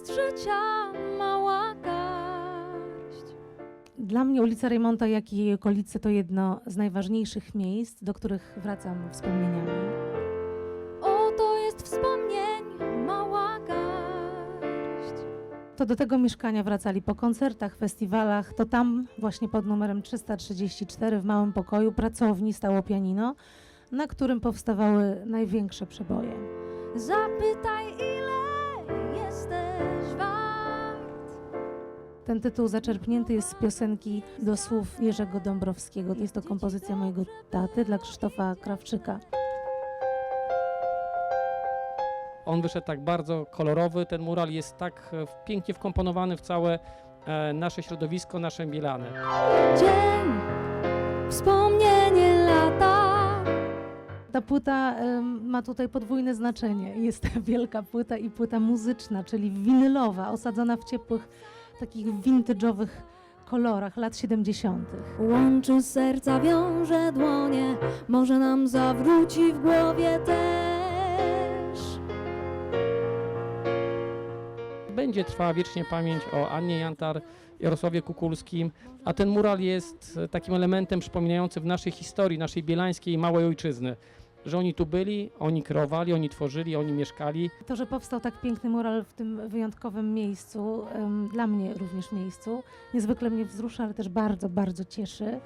jest życia mała garść. Dla mnie ulica Reymonta, jak i jej okolice to jedno z najważniejszych miejsc, do których wracam wspomnieniami. Oto jest wspomnień mała garść. To do tego mieszkania wracali po koncertach, festiwalach. To tam właśnie pod numerem 334 w małym pokoju pracowni stało pianino, na którym powstawały największe przeboje. Zapytaj, ile jesteś wart. Ten tytuł zaczerpnięty jest z piosenki do słów Jerzego Dąbrowskiego. Jest to kompozycja mojego taty dla Krzysztofa Krawczyka. On wyszedł tak bardzo kolorowy, ten mural jest tak e, pięknie wkomponowany w całe e, nasze środowisko, nasze Bielany. Ta płyta ma tutaj podwójne znaczenie. Jest wielka płyta i płyta muzyczna, czyli winylowa, osadzona w ciepłych, takich vintage'owych kolorach lat 70. Łączy serca, wiąże dłonie, może nam zawróci w głowie też. Będzie trwała wiecznie pamięć o Annie Jantar, Jarosławie Kukulskim, a ten mural jest e, takim elementem przypominającym w naszej historii, naszej bielańskiej małej ojczyzny, że oni tu byli, oni kreowali, oni tworzyli, oni mieszkali. To, że powstał tak piękny mural w tym wyjątkowym miejscu, dla mnie również miejscu, niezwykle mnie wzrusza, ale też bardzo, bardzo cieszy.